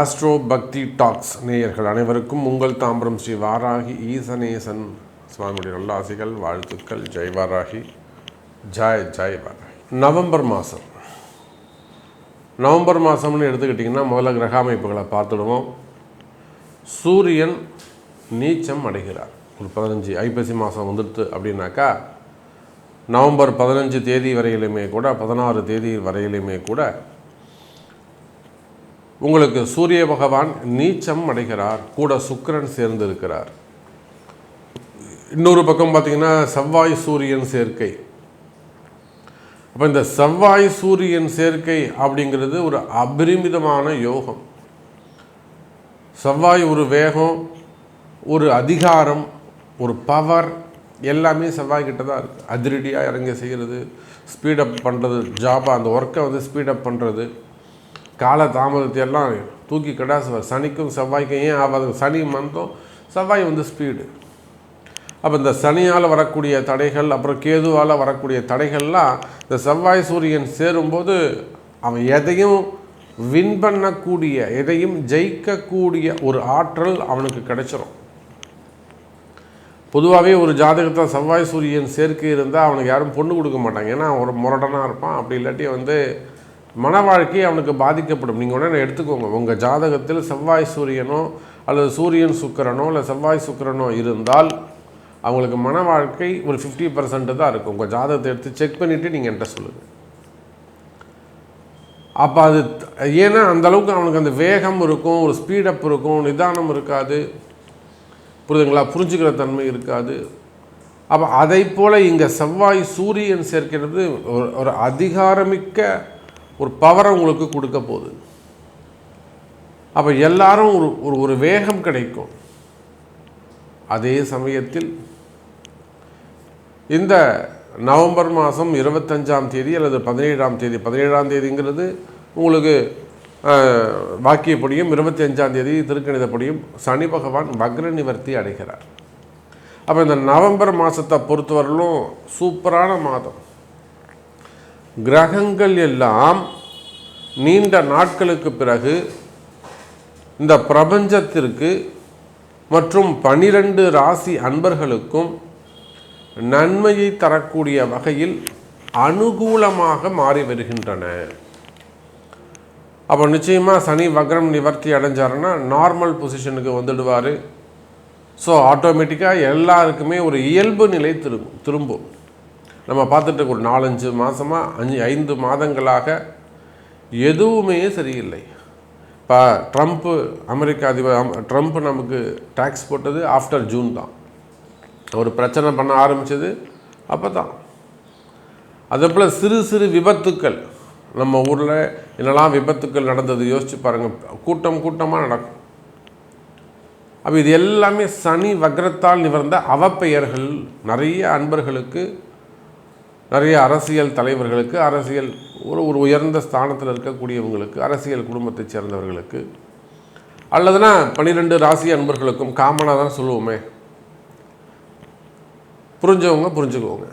Astro பக்தி tax நேயர்கள் அனைவருக்கும் உங்கள் தாம்பரம் ஸ்ரீ வாராகி ஈசனேசன் சுவாமியுடைய நல்லாசிகள் வாழ்த்துக்கள் Jai Varahi Joy Joy Varahi. November மாதம் நவம்பர் மாதம்னு எடுத்துக்கிட்டிங்கன்னா முதல்ல கிரக அமைப்புகளை பார்த்துடுவோம். சூரியன் நீச்சம் அடைகிறார். ஒரு பதினஞ்சு ஐப்பசி மாதம் வந்துடுது அப்படின்னாக்கா நவம்பர் பதினஞ்சு தேதி வரையிலுமே கூட பதினாறு தேதி வரையிலுமே கூட உங்களுக்கு சூரிய பகவான் நீச்சம் அடைகிறார். கூட சுக்கிரன் சேர்ந்து இருக்கிறார் இன்னொரு பக்கம் பார்த்தீங்கன்னா செவ்வாய் சூரியன் சேர்க்கை. அப்போ இந்த செவ்வாய் சூரியன் சேர்க்கை அப்படிங்கிறது ஒரு அபரிமிதமான யோகம். செவ்வாய் ஒரு வேகம் ஒரு அதிகாரம் ஒரு பவர் எல்லாமே செவ்வாய் கிட்ட தான் இருக்குது அதிரடியாக இறங்க செய்கிறது ஸ்பீடப் பண்ணுறது ஜாபாக அந்த ஒர்க்கை வந்து ஸ்பீடப் பண்ணுறது கால தாமதத்தை எல்லாம் தூக்கி கடாசுவார் சனிக்கும் செவ்வாய்க்கும் ஏன் ஆகாது? சனி மந்தம் செவ்வாய் வந்து ஸ்பீடு அப்போ இந்த சனியால் வரக்கூடிய தடைகள் அப்புறம் கேதுவால் வரக்கூடிய தடைகள்லாம் இந்த செவ்வாய் சூரியன் சேரும்போது அவன் எதையும் வின் பண்ணக்கூடிய எதையும் ஜெயிக்கக்கூடிய ஒரு ஆற்றல் அவனுக்கு கிடைச்சிரும். பொதுவாகவே ஒரு ஜாதகத்தில் செவ்வாய் சூரியன் சேர்க்கை இருந்தால் அவனுக்கு யாரும் பொண்ணு கொடுக்க மாட்டாங்க. ஏன்னா ஒரு முரடனாக இருப்பான். அப்படி இல்லாட்டி வந்து மன வாழ்க்கை அவனுக்கு பாதிக்கப்படும். நீங்கள் உடனே எடுத்துக்கோங்க. உங்கள் ஜாதகத்தில் செவ்வாய் சூரியனோ அல்லது சூரியன் சுக்கிரனோ இல்லை செவ்வாய் சுக்கிரனோ இருந்தால் அவங்களுக்கு மன வாழ்க்கை ஒரு ஃபிஃப்டி பர்சன்ட் தான் இருக்கும். உங்கள் ஜாதகத்தை எடுத்து செக் பண்ணிவிட்டு நீங்கள் என்கிட்ட சொல்லுங்கள் அப்போ அது ஏன்னா அந்த அளவுக்கு அவனுக்கு அந்த வேகம் இருக்கும் ஒரு ஸ்பீடப் இருக்கும் நிதானம் இருக்காது. புரியுதுங்களா? புரிஞ்சுக்கிற தன்மை இருக்காது. அப்போ அதை போல் இங்கே செவ்வாய் சூரியன் சேர்க்கிறது ஒரு ஒரு அதிகாரமிக்க ஒரு பவரை உங்களுக்கு கொடுக்க போகுது. அப்போ எல்லாரும் ஒரு ஒரு ஒரு வேகம் கிடைக்கும். அதே சமயத்தில் இந்த நவம்பர் மாதம் இருபத்தஞ்சாம் தேதி அல்லது பதினேழாம் தேதி பதினேழாம் தேதிங்கிறது உங்களுக்கு வாக்கியப்படியும் இருபத்தி அஞ்சாம் தேதி திருக்கணிதப்படியும் சனி பகவான் வக்ர நிவர்த்தி அடைகிறார். அப்போ இந்த நவம்பர் மாதத்தை பொறுத்தவரையிலும் சூப்பரான மாதம். கிரகங்கள் எல்லாம் நீண்ட நாட்களுக்கு பிறகு இந்த பிரபஞ்சத்திற்கு மற்றும் பனிரெண்டு ராசி அன்பர்களுக்கும் நன்மையை தரக்கூடிய வகையில் அனுகூலமாக மாறி வருகின்றன. அப்போ நிச்சயமாக சனி வக்ரம் நிவர்த்தி அடைஞ்சாருன்னா நார்மல் பொசிஷனுக்கு வந்துடுவார். ஸோ ஆட்டோமேட்டிக்காக எல்லாருக்குமே ஒரு இயல்பு நிலை திரும்பும் திரும்பும். நம்ம பார்த்துட்டு ஒரு நாலஞ்சு மாதமாக அஞ்சு ஐந்து மாதங்களாக எதுவுமே சரியில்லை. இப்போ ட்ரம்ப்பு அமெரிக்க அதிபர் ட்ரம்ப் நமக்கு டேக்ஸ் போட்டது ஆஃப்டர் ஜூன் தான். ஒரு பிரச்சனை பண்ண ஆரம்பித்தது அப்போ தான் அதே போல் சிறு சிறு விபத்துக்கள். நம்ம ஊரில் என்னெல்லாம் விபத்துக்கள் நடந்தது யோசிச்சு பாருங்கள் கூட்டம் கூட்டமாக நடக்கும். அப்போ இது எல்லாமே சனி வக்ரத்தால் நிவர்ந்த அவப்பெயர்கள். நிறைய அன்பர்களுக்கு நிறைய அரசியல் தலைவர்களுக்கு அரசியல் ஒரு ஒரு உயர்ந்த ஸ்தானத்தில் இருக்கக்கூடியவங்களுக்கு அரசியல் குடும்பத்தைச் சேர்ந்தவர்களுக்கு அல்லதுனா பன்னிரெண்டு ராசி அன்பர்களுக்கும் காமனாக தான் சொல்லுவோமே. புரிஞ்சவங்க புரிஞ்சுக்குவோங்க.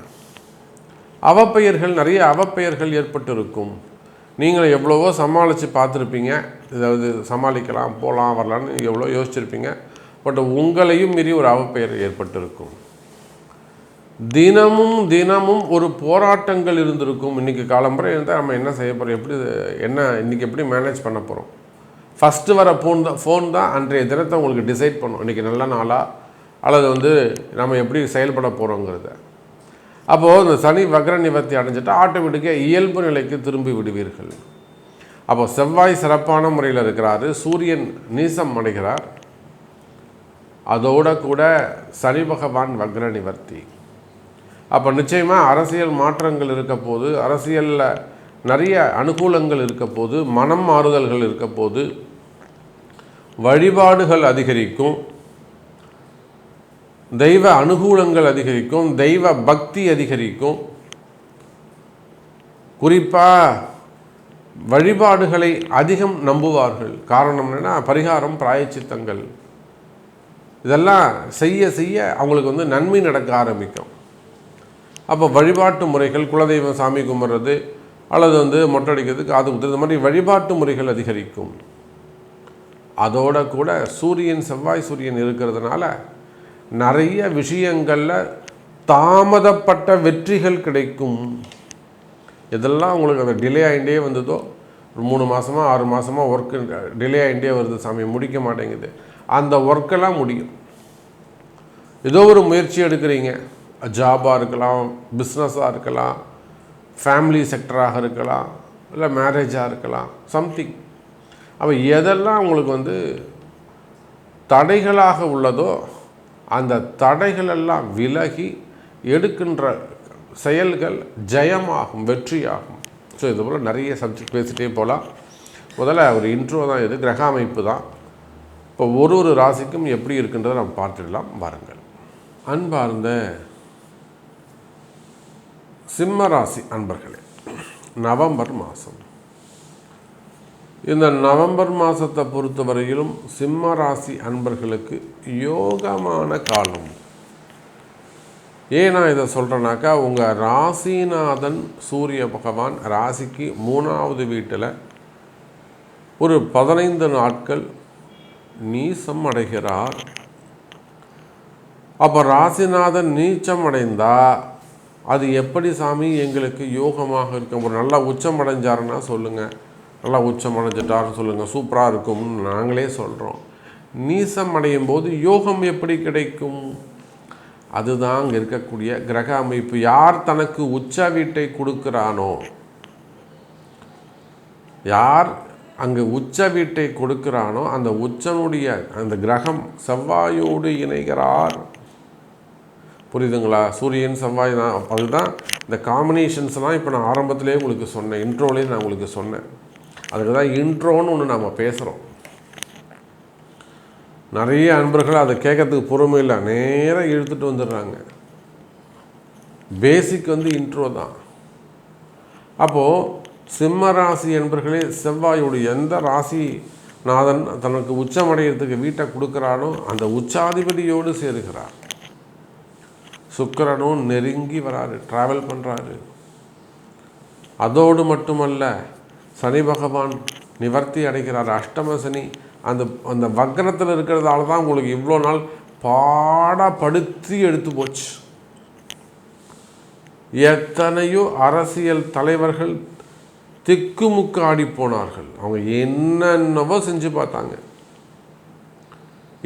அவப்பெயர்கள் நிறைய அவப்பெயர்கள் ஏற்பட்டு இருக்கும் நீங்கள் எவ்வளவோ சமாளித்து பார்த்துருப்பீங்க. இதாவது சமாளிக்கலாம் போகலாம் வரலான்னு எவ்வளோ யோசிச்சிருப்பீங்க. பட் உங்களையும் மீறி ஒரு அவப்பெயர் ஏற்பட்டிருக்கும். தினமும் தினமும் ஒரு போராட்டங்கள் இருந்திருக்கும். இன்றைக்கி காலம்புரை இருந்தால் நம்ம என்ன செய்ய போகிறோம் எப்படி என்ன இன்றைக்கி எப்படி மேனேஜ் பண்ண போகிறோம் ஃபஸ்ட்டு வர ஃபோன் தான் ஃபோன் தான் அன்றைய தினத்தை உங்களுக்கு டிசைட் பண்ணும். இன்றைக்கி நல்ல நாளாக அல்லது வந்து நம்ம எப்படி செயல்பட போகிறோங்கிறத அப்போது இந்த சனி வக்ர நிவர்த்தி அடைஞ்சிட்டா ஆட்டோமேட்டிக்காக இயல்பு நிலைக்கு திரும்பி விடுவீர்கள். அப்போ செவ்வாய் சிறப்பான முறையில் இருக்கிறாரு. சூரியன் நீசம் அடைகிறார். அதோட கூட சனி பகவான் வக்ர நிவர்த்தி. அப்போ நிச்சயமாக அரசியல் மாற்றங்கள் இருக்க போது அரசியலில் நிறைய அனுகூலங்கள் இருக்க போது மனம் மாறுதல்கள் இருக்க போது வழிபாடுகள் அதிகரிக்கும் தெய்வ அனுகூலங்கள் அதிகரிக்கும் தெய்வ பக்தி அதிகரிக்கும். குறிப்பாக வழிபாடுகளை அதிகம் நம்புவார்கள். காரணம் என்னென்னா பரிகாரம் பிராயச்சித்தங்கள். இதெல்லாம் செய்ய செய்ய அவங்களுக்கு வந்து நன்மை நடக்க ஆரம்பிக்கும். அப்போ வழிபாட்டு முறைகள் குலதெய்வம் சாமி கும்பிட்றது அல்லது வந்து மொட்டை அடிக்கிறது காது குத்துறது இந்த மாதிரி வழிபாட்டு முறைகள் அதிகரிக்கும். அதோட கூட சூரியன் செவ்வாய் சூரியன் இருக்கிறதுனால நிறைய விஷயங்களில் தாமதப்பட்ட வெற்றிகள் கிடைக்கும். இதெல்லாம் உங்களுக்கு அந்த டிலே ஆகிட்டே வந்ததோ ஒரு மூணு மாதமாக ஆறு மாதமாக ஒர்க்கு டிலே ஆகிட்டே வருது சாமி முடிக்க மாட்டேங்குது. அந்த ஒர்க்கெல்லாம் முடியும். ஏதோ ஒரு முயற்சி எடுக்கிறீங்க. ஜாபாக இருக்கலாம் பிஸ்னஸாக இருக்கலாம் ஃபேமிலி செக்டராக இருக்கலாம் இல்லை மேரேஜாக இருக்கலாம் சம்திங் அப்போ எதெல்லாம் உங்களுக்கு வந்து தடைகளாக உள்ளதோ அந்த தடைகளெல்லாம் விலகி எடுக்கின்ற செயல்கள் ஜெயமாகும் வெற்றியாகும். ஸோ இது போல் நிறைய சப்ஜெக்ட் பேசிகிட்டே போகலாம் முதல்ல ஒரு இன்ட்ரோ தான் இது கிரக அமைப்பு தான். இப்போ ஒரு ஒரு ராசிக்கும் எப்படி இருக்குன்றதை நம்ம பார்த்துடலாம். வாருங்கள். அன்பார்ந்த சிம்ம ராசி அன்பர்களே நவம்பர் மாதம் இந்த நவம்பர் மாதத்தை பொறுத்தவரையிலும் சிம்ம ராசி அன்பர்களுக்கு யோகமான காலம். ஏன் நான் இதை சொல்கிறேன்னாக்கா உங்கள் ராசிநாதன் சூரிய பகவான் ராசிக்கு மூணாவது வீட்டில் ஒரு பதினைந்து நாட்கள் நீசம் அடைகிறார். அப்போ ராசிநாதன் நீச்சம் அடைந்தால் அது எப்படி சாமி எங்களுக்கு யோகமாக இருக்கும்? ஒரு நல்லா உச்சம் அடைஞ்சாருன்னா சொல்லுங்கள் நல்லா உச்சம் அடைஞ்சிட்டாருன்னு சொல்லுங்கள் சூப்பராக இருக்கும்னு நாங்களே சொல்கிறோம் நீசம் அடையும் போது யோகம் எப்படி கிடைக்கும்? அதுதான் அங்கே இருக்கக்கூடிய கிரக அமைப்பு. யார் தனக்கு உச்ச வீட்டை கொடுக்கிறானோ யார் அங்கு உச்ச வீட்டை கொடுக்கிறானோ அந்த உச்சனுடைய அந்த கிரகம் செவ்வாயோடு இணைகிறார். புரியுதுங்களா? சூரியன் செவ்வாய் தான். அதுதான் இந்த காம்பினேஷன்ஸ்லாம் இப்போ நான் ஆரம்பத்திலே உங்களுக்கு சொன்னேன். இன்ட்ரோலேயே நான் உங்களுக்கு சொன்னேன். அதுக்கு தான் இன்ட்ரோன்னு ஒன்று நம்ம பேசுகிறோம் நிறைய அன்பர்கள் அதை கேட்கறதுக்கு பொறுமை இல்லை. நேராக இழுத்துட்டு வந்துடுறாங்க. பேசிக் வந்து இன்ட்ரோ தான். அப்போது சிம்ம ராசி என்பர்களே செவ்வாயோடு எந்த ராசி நாதன் தனக்கு உச்சமடைகிறதுக்கு வீட்டை கொடுக்குறானோ அந்த உச்சாதிபதியோடு சேருகிறார். சுக்கரனும் நெருங்கி வராரு ட்ராவல் பண்ணுறாரு அதோடு மட்டுமல்ல சனி பகவான் நிவர்த்தி அடைகிறார். அஷ்டம சனி அந்த அந்த வக்கரத்தில் இருக்கிறதால தான் உங்களுக்கு இவ்வளோ நாள் பாடப்படுத்தி எடுத்து போச்சு. எத்தனையோ அரசியல் தலைவர்கள் திக்குமுக்கு ஆடி போனார்கள். அவங்க என்னென்னவோ செஞ்சு பார்த்தாங்க.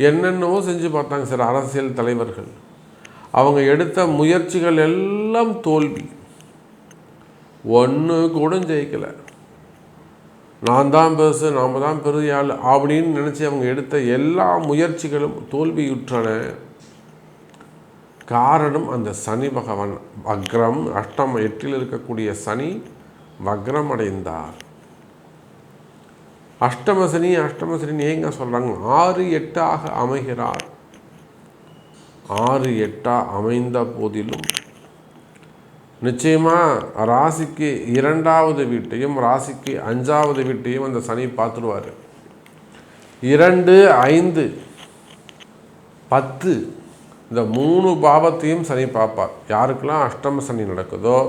என்னென்னவோ செஞ்சு பார்த்தாங்க சில அரசியல் தலைவர்கள். அவங்க எடுத்த முயற்சிகள் எல்லாம் தோல்வி. ஒன்று கூட ஜெயிக்கலை. நான் தான் பெருசு நாம் தான் பெரிய ஆள் அப்படின்னு நினச்சி அவங்க எடுத்த எல்லா முயற்சிகளும் தோல்வியுற்றன. காரணம் அந்த சனி பகவான். வக்ரம் அஷ்டம் எட்டில் இருக்கக்கூடிய சனி வக்ரம் அடைந்தார் அஷ்டம சனி அஷ்டம சனி ஏங்க சொல்கிறாங்க ஆறு எட்டாக அமைகிறார். ஆறு எட்டாக அமைந்த போதிலும். நிச்சயமாக ராசிக்கு இரண்டாவது வீட்டையும் ராசிக்கு அஞ்சாவது வீட்டையும் அந்த சனி பார்த்துருவார். இரண்டு ஐந்து பத்து இந்த மூணு பாவத்தையும் சனி பார்ப்பார். யாருக்கெல்லாம் அஷ்டம சனி நடக்குதோ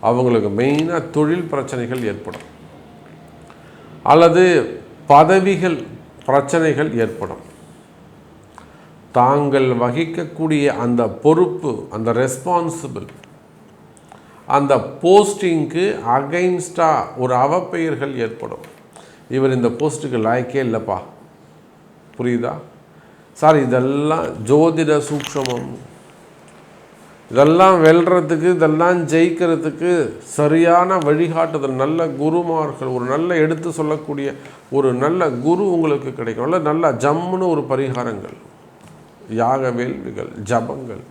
அவங்களுக்கு மெயினாக தொழில் பிரச்சனைகள் ஏற்படும். அல்லது பதவிகள் பிரச்சனைகள் ஏற்படும். தாங்கள் வகிக்கக்கூடிய அந்த பொறுப்பு அந்த ரெஸ்பான்சிபிள் அந்த போஸ்டிங்க்கு அகைன்ஸ்டாக ஒரு அவப்பெயர்கள் ஏற்படும். இவர் இந்த போஸ்ட்டுக்கு லாய்க்கே இல்லைப்பா. புரியுதா? சார் இதெல்லாம் ஜோதிட சூக்ஷமம் இதெல்லாம் வெல்றதுக்கு இதெல்லாம் ஜெயிக்கிறதுக்கு சரியான வழிகாட்டுதல் நல்ல குருமார்கள் ஒரு நல்ல எடுத்து சொல்லக்கூடிய ஒரு நல்ல குரு உங்களுக்கு கிடைக்கும். நல்ல நல்ல ஜம்முன்னு ஒரு பரிகாரங்கள். யாக வேள்விகள் ஜபங்கள்.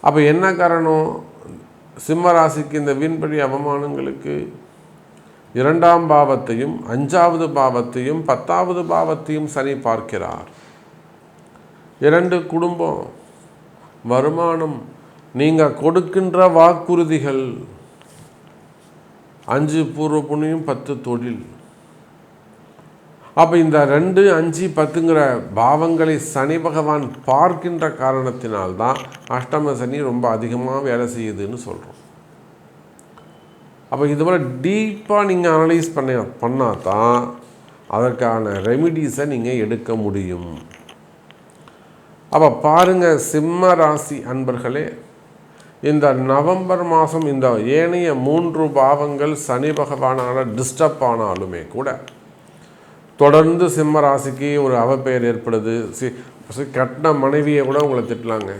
அப்போ என்ன காரணம்? சிம்மராசிக்கு இந்த வீண்படி அவமானங்களுக்கு இரண்டாம் பாவத்தையும் அஞ்சாவது பாவத்தையும் பத்தாவது பாவத்தையும் சனி பார்க்கிறார். இரண்டு குடும்பம் வருமானம் நீங்கள் கொடுக்கின்ற வாக்குறுதிகள். அஞ்சு பூர்வ புண்ணியம் பத்து தொழில். அப்போ இந்த ரெண்டு அஞ்சு பத்துங்கிற பாவங்களை சனி பகவான் பார்க்கின்ற காரணத்தினால்தான் அஷ்டம சனி ரொம்ப அதிகமாக வேலை செய்யுதுன்னு சொல்கிறோம் அப்போ இதுபோல் டீப்பாக நீங்கள் அனலைஸ் பண்ண பண்ணால் தான் அதற்கான ரெமிடிஸை நீங்கள் எடுக்க முடியும். அப்போ பாருங்கள் சிம்ம ராசி அன்பர்களே இந்த நவம்பர் மாதம் இந்த ஏனைய மூன்று பாவங்கள் சனி பகவானால் டிஸ்டர்ப் ஆனாலுமே கூட தொடர்ந்து சிம்ம ராசிக்கு ஒரு அவப்பெயர் ஏற்படுது. சி கட்டின மனைவியை கூட உங்களை திட்டலாங்க.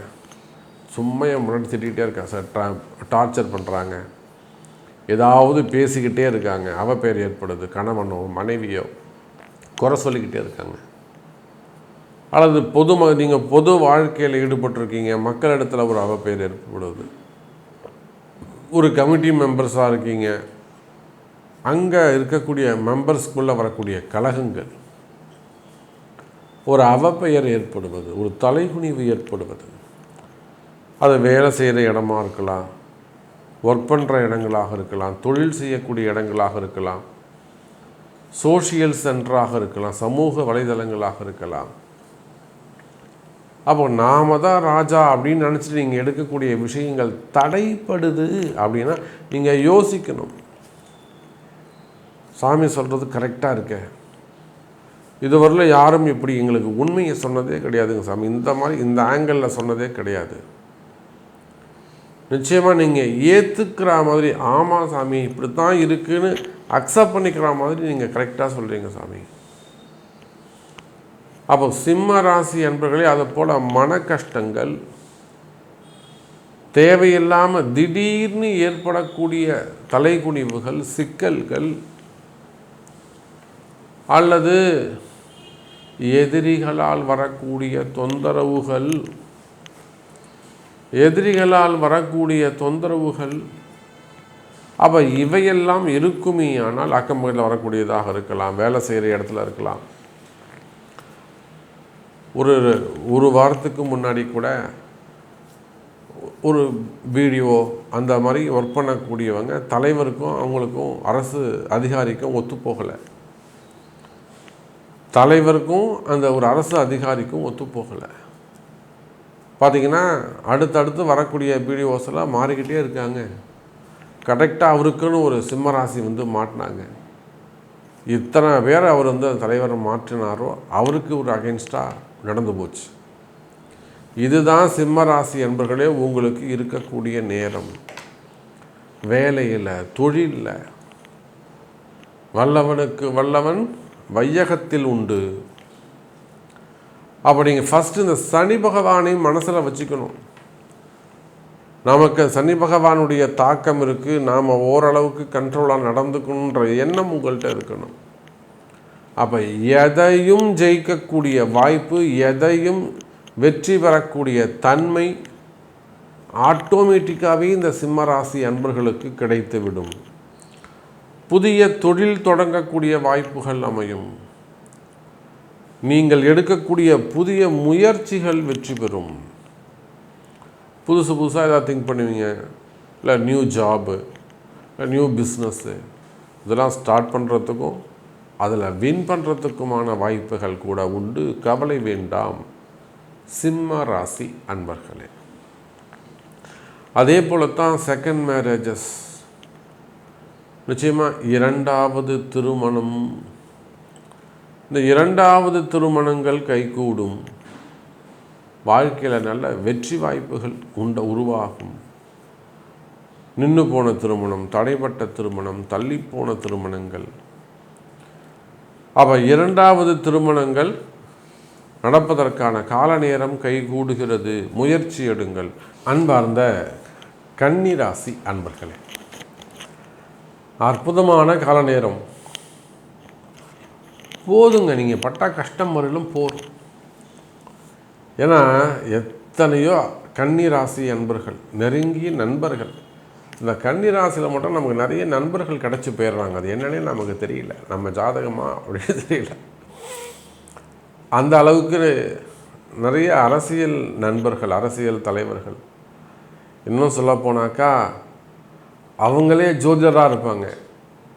சும்மா என் முன்னாடி திட்டிகிட்டே இருக்கா சார். ட்ரா டார்ச்சர் பண்ணுறாங்க ஏதாவது பேசிக்கிட்டே இருக்காங்க. அவப்பெயர் ஏற்படுது. கணவனோ மனைவியோ குறை சொல்லிக்கிட்டே இருக்காங்க. அல்லது பொது ம நீங்கள் பொது வாழ்க்கையில் ஈடுபட்டிருக்கீங்க. மக்களிடத்தில் ஒரு அவப்பெயர் ஏற்படுது. ஒரு கமிட்டி மெம்பர்ஸாக இருக்கீங்க. அங்கே இருக்கக்கூடிய மெம்பர்ஸ்குள்ளே வரக்கூடிய கழகங்கள். ஒரு அவப்பெயர் ஏற்படுவது ஒரு தலைகுனிவு ஏற்படுவது. அது வேலை செய்கிற இடமா இருக்கலாம் ஒர்க் பண்ணுற இடங்களாக இருக்கலாம் தொழில் செய்யக்கூடிய இடங்களாக இருக்கலாம் சோஷியல் சென்டராக இருக்கலாம் சமூக வலைதளங்களாக இருக்கலாம். அப்போ நாம தான் ராஜா அப்படின்னு நினச்சிட்டு நீங்கள் எடுக்கக்கூடிய விஷயங்கள் தடைப்படுது அப்படின்னா நீங்கள் யோசிக்கணும். சாமி சொல்கிறது கரெக்டாக இருக்க. இதுவரையில் யாரும் இப்படி எங்களுக்கு உண்மையை சொன்னதே கிடையாதுங்க சாமி. இந்த மாதிரி இந்த ஆங்கிளில் சொன்னதே கிடையாது. நிச்சயமாக நீங்கள் ஏற்றுக்கிற மாதிரி ஆமாம் சாமி இப்படி தான் இருக்குன்னு அக்செப்ட் பண்ணிக்கிற மாதிரி நீங்கள் கரெக்டாக சொல்கிறீங்க சாமி. அப்போ சிம்ம ராசி என்பர்களே அதை போல் மன கஷ்டங்கள் தேவையில்லாமல் திடீர்னு ஏற்படக்கூடிய தலைக்குனிவுகள் சிக்கல்கள் அல்லது எதிரிகளால் வரக்கூடிய தொந்தரவுகள் எதிரிகளால் வரக்கூடிய தொந்தரவுகள் அப்போ இவையெல்லாம் இருக்குமே ஆனால் அக்கம் பக்கத்தில் வரக்கூடியதாக இருக்கலாம் வேலை செய்கிற இடத்துல இருக்கலாம். ஒரு ஒரு வாரத்துக்கு முன்னாடி கூட ஒரு வீடியோ அந்த மாதிரி ஒர்க் பண்ணக்கூடியவங்க தலைவருக்கும் அவங்களுக்கும் அரசு அதிகாரிக்கும் ஒத்துப்போகலை. தலைவருக்கும் அந்த ஒரு அரசு அதிகாரிக்கும் ஒத்துப்போகலை. பார்த்தீங்கன்னா அடுத்தடுத்து வரக்கூடிய வீடியோஸ் எல்லாம் மாறிக்கிட்டே இருக்காங்க. கரெக்டாக அவருக்குன்னு ஒரு சிம்மராசி வந்து மாட்டினாங்க. இத்தனை பேர் அவர் வந்து அந்த தலைவரை மாற்றினாரோ அவருக்கு ஒரு அகென்ஸ்டாக நடந்து போச்சு. இதுதான் சிம்மராசி என்பர்களே உங்களுக்கு இருக்கக்கூடிய நேரம். வேலையில் தொழிலில் வல்லவனுக்கு வல்லவன் வையகத்தில் உண்டு. அப்போ நீங்கள் ஃபஸ்ட்டு இந்த சனி பகவானையும் மனசில் வச்சுக்கணும். நமக்கு சனி பகவானுடைய தாக்கம் இருக்குது நாம் ஓரளவுக்கு கண்ட்ரோலாக நடந்துக்கணுன்ற எண்ணம் உங்கள்கிட்ட இருக்கணும். அப்போ எதையும் ஜெயிக்கக்கூடிய வாய்ப்பு எதையும் வெற்றி பெறக்கூடிய தன்மை ஆட்டோமேட்டிக்காகவே இந்த சிம்மராசி அன்பர்களுக்கு கிடைத்துவிடும். புதிய தொழில் தொடங்கக்கூடிய வாய்ப்புகள் அமையும். நீங்கள் எடுக்கக்கூடிய புதிய முயற்சிகள் வெற்றி பெறும். புதுசு புதுசாக ஏதாவது திங்க் பண்ணுவீங்க. இல்லை நியூ ஜாபு இல்லை நியூ பிஸ்னஸ்ஸு இதெல்லாம் ஸ்டார்ட் பண்ணுறதுக்கும் அதில் வின் பண்ணுறதுக்குமான வாய்ப்புகள் கூட உண்டு. கவலை வேண்டாம். சிம்ம ராசி அன்பர்களே. அதே போல தான் செகண்ட் மேரேஜஸ் நிச்சயமாக இரண்டாவது திருமணம். இந்த இரண்டாவது திருமணங்கள் கைகூடும். வாழ்க்கையில் நல்ல வெற்றி வாய்ப்புகள் உண்ட உருவாகும். நின்று போன திருமணம் தடைப்பட்ட திருமணம் தள்ளிப்போன திருமணங்கள். அப்போ இரண்டாவது திருமணங்கள் நடப்பதற்கான கால நேரம் கைகூடுகிறது. முயற்சி எடுங்கள். அன்பார்ந்த கன்னிராசி அன்பர்களே. அற்புதமான கால நேரம் போதுங்க நீங்கள் பட்டா கஷ்டம் வரையிலும் போதும் ஏன்னா எத்தனையோ கன்னிராசி அன்பர்கள் நெருங்கிய நண்பர்கள். இந்த கன்னிராசியில் மட்டும் நமக்கு நிறைய நண்பர்கள் கிடச்சி போயிடுறாங்க. அது என்னன்னே நமக்கு தெரியல. நம்ம ஜாதகமா அப்படின்னு தெரியல. அந்த அளவுக்கு நிறைய அரசியல் நண்பர்கள் அரசியல் தலைவர்கள். இன்னும் சொல்லப்போனாக்கா அவங்களே ஜோதிடராக இருப்பாங்க.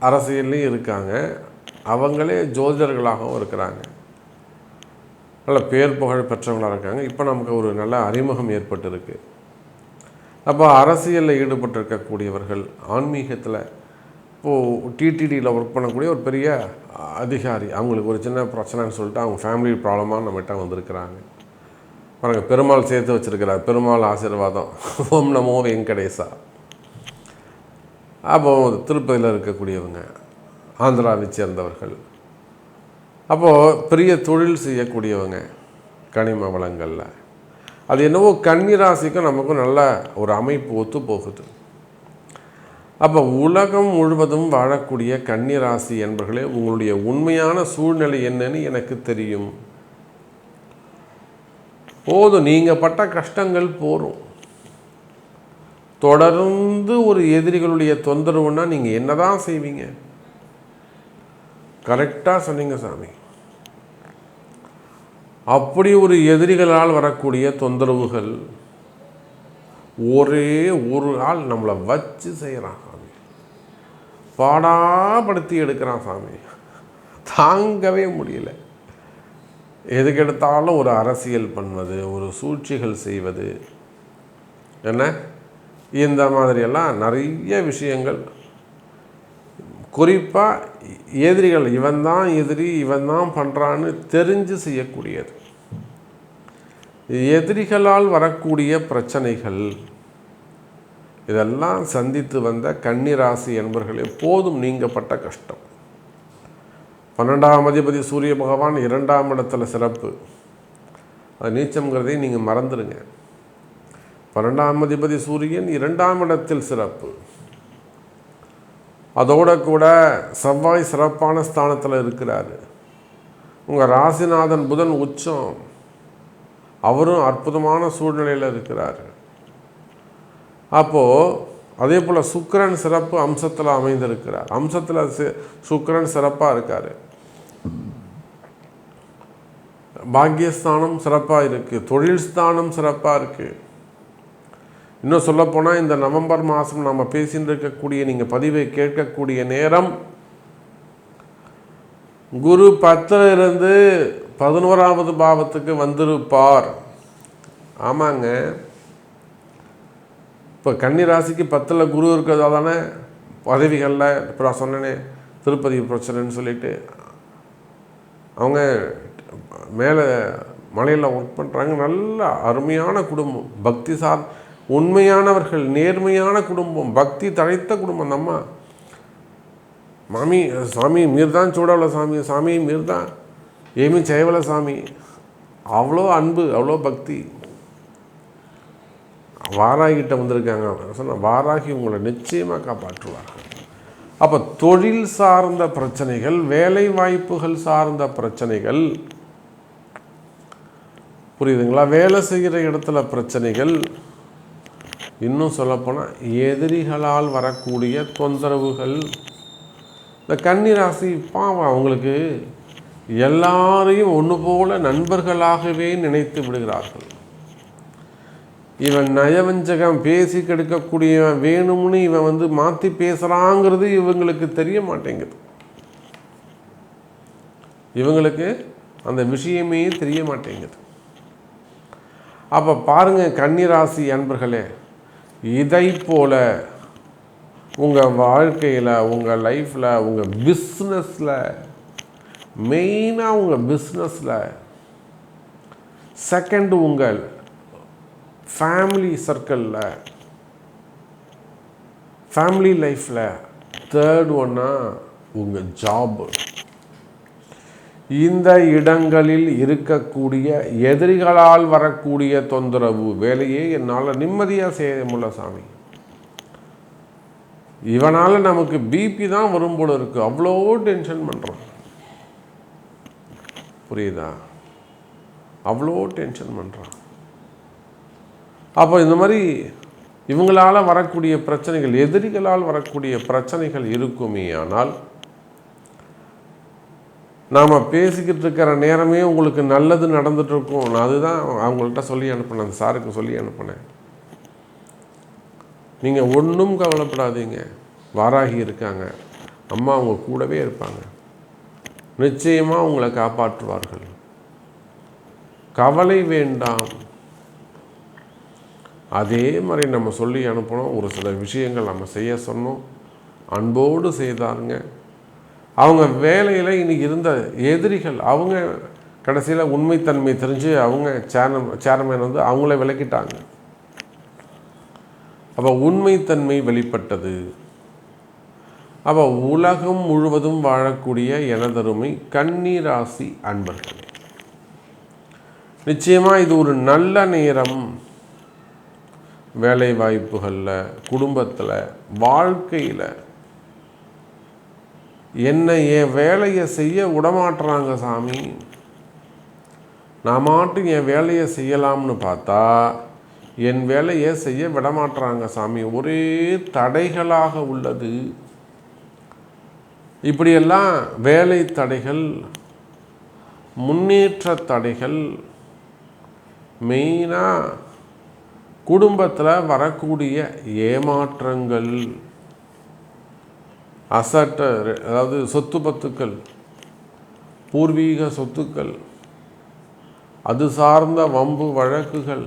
அரசியல்லையும் இருக்காங்க. அவங்களே ஜோதிடர்களாகவும் இருக்கிறாங்க. நல்ல பேர் புகழ் பெற்றவங்களாக இருக்காங்க. இப்போ நமக்கு ஒரு நல்ல அறிமுகம் ஏற்பட்டிருக்கு. அப்போ அரசியலில் ஈடுபட்டிருக்கக்கூடியவர்கள் ஆன்மீகத்தில் இப்போது டிடிடியில் ஒர்க் பண்ணக்கூடிய ஒரு பெரிய அதிகாரி. அவங்களுக்கு ஒரு சின்ன பிரச்சனைன்னு சொல்லிட்டு அவங்க ஃபேமிலி ப்ராப்ளமாக நம்மகிட்ட வந்திருக்கிறாங்க. பாருங்கள் பெருமாள் சேர்த்து வச்சிருக்கிறார். பெருமாள் ஆசீர்வாதம். ஓம் நமோ வெங்கடேசா. அப்போ திருப்பதியில் இருக்கக்கூடியவங்க ஆந்திராவை சேர்ந்தவர்கள். அப்போது பெரிய தொழில் செய்யக்கூடியவங்க கனிம வளங்களில் அது என்னவோ கன்னிராசிக்கும் நமக்கும் நல்ல ஒரு அமைப்பு ஒத்து போகுது. அப்போ உலகம் முழுவதும் வாழக்கூடிய கன்னிராசி என்பர்களே உங்களுடைய உண்மையான சூழ்நிலை என்னன்னு எனக்கு தெரியும். போதும் நீங்கள் பட்ட கஷ்டங்கள் போகும் தொடர்ந்து ஒரு எதிரிகளுடைய தொந்தரவுன்னா நீங்கள் என்னதான் செய்வீங்க? கரெக்டாக சொன்னீங்க சாமி. அப்படி ஒரு எதிரிகளால் வரக்கூடிய தொந்தரவுகள் ஒரே ஒரு ஆள் நம்மளை வச்சு செய்கிறான் சாமி. பாடாப்படுத்தி எடுக்கிறான் சாமி. தாங்கவே முடியல. எதுக்கு எடுத்தாலும் ஒரு அரசியல் பண்ணுவது ஒரு சூழ்ச்சிகள் செய்வது. என்ன? இந்த மாதிரியெல்லாம் நிறைய விஷயங்கள். குறிப்பாக எதிரிகள் இவன் தான் எதிரி இவன் தான் பண்ணுறான்னு தெரிஞ்சு செய்யக்கூடியது. எதிரிகளால் வரக்கூடிய பிரச்சனைகள் இதெல்லாம் சந்தித்து வந்த கன்னிராசி என்பர்களே போதும் நீங்கப்பட்ட கஷ்டம். பன்னெண்டாம் அதிபதி சூரிய பகவான் இரண்டாம் இடத்துல சிறப்பு. அது நீச்சம்ங்கிறதையும் நீங்கள் மறந்துடுங்க. பன்னெண்டாம் அதிபதி சூரியன் இரண்டாம் இடத்தில் சிறப்பு. அதோட கூட செவ்வாய் சிறப்பான ஸ்தானத்தில் இருக்கிறார். உங்கள் ராசிநாதன் புதன் உச்சம். அவரும் அற்புதமான சூழ்நிலையில் இருக்கிறார். அப்போது அதே போல் சுக்கரன் சிறப்பு அம்சத்தில் அமைந்திருக்கிறார். அம்சத்தில் சுக்கிரன் சிறப்பாக இருக்கார். பாக்கியஸ்தானம் சிறப்பாக இருக்குது தொழில் ஸ்தானம் சிறப்பாக இருக்குது இன்னும் சொல்லப்போனால் இந்த நவம்பர் மாதம் நம்ம பேசின்னு இருக்கக்கூடிய நீங்கள் பதிவை கேட்கக்கூடிய நேரம் குரு பத்திலிருந்து பதினோராவது பாவத்துக்கு வந்திருப்பார். ஆமாங்க. இப்போ கன்னி ராசிக்கு பத்தில் குரு இருக்கிறதா தானே? பதவிகளில் இப்போ நான் சொன்னேனே திருப்பதி பிரச்சனைன்னு சொல்லிட்டு. அவங்க மேலே மலையில் ஒர்க் பண்ணுறாங்க நல்ல அருமையான குடும்பம். பக்தி சார் உண்மையானவர்கள் நேர்மையான குடும்பம் பக்தி தழைத்த குடும்பம். நம்ம மாமி சாமி மீர்தான் சூடவள சாமி சாமி மீர்தான் ஏமி ஜெயவள சாமி. அவ்வளோ அன்பு அவ்வளோ பக்தி. வாராகிட்ட வந்திருக்காங்க சொன்ன வாராகி உங்களை நிச்சயமாக காப்பாற்றுவார் அப்போ தொழில் சார்ந்த பிரச்சனைகள் வேலை வாய்ப்புகள் சார்ந்த பிரச்சனைகள் புரியுதுங்களா? வேலை செய்கிற இடத்துல பிரச்சனைகள் இன்னும் சொல்லப்போனால் எதிரிகளால் வரக்கூடிய தொந்தரவுகள். இந்த கன்னிராசி பாவம் அவங்களுக்கு எல்லாரையும் ஒன்று போல நண்பர்களாகவே நினைத்து விடுகிறார்கள். இவன் நயவஞ்சகம் பேசி கெடுக்கக்கூடியவன் வேணும்னு இவன் வந்து மாற்றி பேசுகிறாங்கிறது இவங்களுக்கு தெரிய மாட்டேங்குது. இவங்களுக்கு அந்த விஷயமே தெரிய மாட்டேங்குது. அப்போ பாருங்கள் கன்னிராசி அன்பர்களே இதை போல் உங்கள் வாழ்க்கையில் உங்கள் லைஃப்பில் உங்கள் பிஸ்னஸில் மெயினாக உங்கள் பிஸ்னஸில் செகண்ட் உங்கள் ஃபேமிலி சர்க்கிளில் ஃபேமிலி லைஃப்பில் தேர்ட் ஒன்னா உங்கள் ஜாபு இந்த இடங்களில் இருக்கக்கூடிய எதிரிகளால் வரக்கூடிய தொந்தரவு வேலையே என்னால் நிம்மதியாக செய்ய முடியல சாமி. இவனால் நமக்கு பிபி தான் வரும் போல இருக்கு. அவ்வளோ டென்ஷன் பண்ணுறோம் புரியுதா? அவ்வளோ டென்ஷன் பண்ணுறான் அப்போ இந்த மாதிரி இவங்களால் வரக்கூடிய பிரச்சனைகள் எதிரிகளால் வரக்கூடிய பிரச்சனைகள் இருக்குமே ஆனால் நாம் பேசிக்கிட்டு இருக்கிற நேரமே உங்களுக்கு நல்லது நடந்துகிட்ருக்கும் நான் அதுதான் அவங்கள்ட்ட சொல்லி அனுப்பினேன். அந்த சாருக்கு சொல்லி அனுப்பினேன். நீங்கள் ஒன்றும் கவலைப்படாதீங்க. வாராகி இருக்காங்க. அம்மா அவங்க கூடவே இருப்பாங்க. நிச்சயமாக உங்களை காப்பாற்றுவார்கள். கவலை வேண்டாம். அதே மாதிரி நம்ம சொல்லி அனுப்பணும். ஒரு சில விஷயங்கள் நம்ம செய்ய சொன்னோம். அன்போடு செய்தாருங்க. அவங்க வேலையில் இன்னைக்கு இருந்த எதிரிகள் அவங்க கடைசியில் உண்மைத்தன்மை தெரிஞ்சு அவங்க சேர்மன் சேர்மேன் வந்து அவங்கள விளக்கிட்டாங்க அப்போ உண்மைத்தன்மை வெளிப்பட்டது. அப்போ உலகம் முழுவதும் வாழக்கூடிய எனதருமை கன்னிராசி அன்பர்களே. நிச்சயமாக இது ஒரு நல்ல நேரம். வேலை வாய்ப்புகளில் குடும்பத்தில் வாழ்க்கையில் என்னை என் வேலையை செய்ய விடமாட்டுறாங்க சாமி. நான் மாட்டும் என் வேலையை செய்யலாம்னு பார்த்தா என் வேலையை செய்ய விடமாட்டுறாங்க சாமி. ஒரே தடைகளாக உள்ளது. இப்படியெல்லாம் வேலை தடைகள் முன்னேற்ற தடைகள் மெயினாக குடும்பத்தில் வரக்கூடிய ஏமாற்றங்கள். அசட்ட அதாவது சொத்து பத்துக்கள் பூர்வீக சொத்துக்கள் அது சார்ந்த வம்பு வழக்குகள்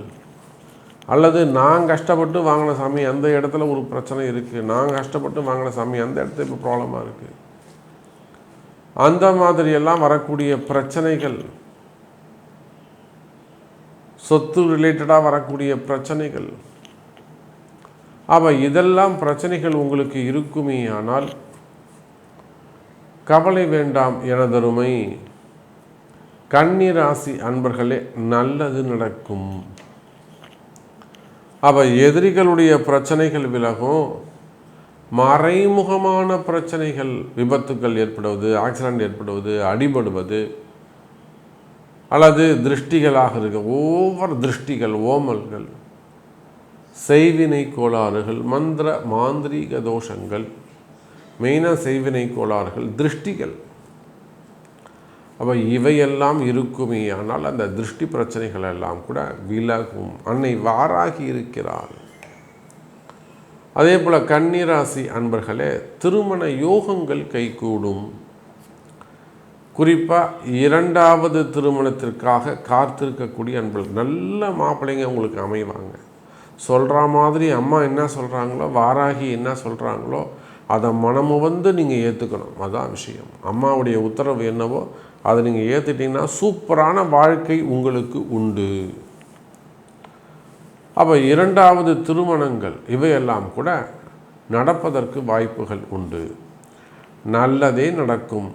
அல்லது நான் கஷ்டப்பட்டு வாங்கின சாமி அந்த இடத்துல ஒரு பிரச்சனை இருக்குது நான் கஷ்டப்பட்டு வாங்கின சாமி அந்த இடத்துல இப்போ ப்ராப்ளமாக இருக்குது அந்த மாதிரியெல்லாம் வரக்கூடிய பிரச்சனைகள் சொத்து ரிலேட்டடாக வரக்கூடிய பிரச்சனைகள். அப்போ இதெல்லாம் பிரச்சனைகள் உங்களுக்கு இருக்குமே ஆனால் கவலை வேண்டாம் எனதருமை. கன்னிராசி அன்பர்களே நல்லது நடக்கும். அப்போ எதிரிகளுடைய பிரச்சனைகள் விலகும். மறைமுகமான பிரச்சனைகள் விபத்துக்கள் ஏற்படுவது ஆக்சிடென்ட் ஏற்படுவது அடிபடுவது அல்லது திருஷ்டிகளாக இருக்க ஒவ்வொரு திருஷ்டிகள் ஓமல்கள் செய்வினை கோளாறுகள் மந்திர மாந்திரீக தோஷங்கள் மெயினாக செய்வினை கோளாறுகள் திருஷ்டிகள். அப்போ இவையெல்லாம் இருக்குமே ஆனால் அந்த திருஷ்டி பிரச்சனைகள் எல்லாம் கூட விலகும். அன்னை வாராகி இருக்கிறாள். அதே போல் கன்னிராசி அன்பர்களே திருமண யோகங்கள் கைகூடும். குறிப்பாக இரண்டாவது திருமணத்திற்காக காத்திருக்கக்கூடிய அன்பர்கள் நல்ல மாப்பிள்ளைங்க உங்களுக்கு அமைவாங்க. சொல்கிற மாதிரி அம்மா என்ன சொல்கிறாங்களோ வாராகி என்ன சொல்கிறாங்களோ அதை மனமுவந்து நீங்கள் ஏற்றுக்கணும் அதான் விஷயம். அம்மாவுடைய உத்தரவு என்னவோ அதை நீங்கள் ஏற்றுட்டிங்கன்னா சூப்பரான வாழ்க்கை உங்களுக்கு உண்டு. அப்போ இரண்டாவது திருமணங்கள் இவையெல்லாம் கூட நடப்பதற்கு வாய்ப்புகள் உண்டு. நல்லதே நடக்கும்.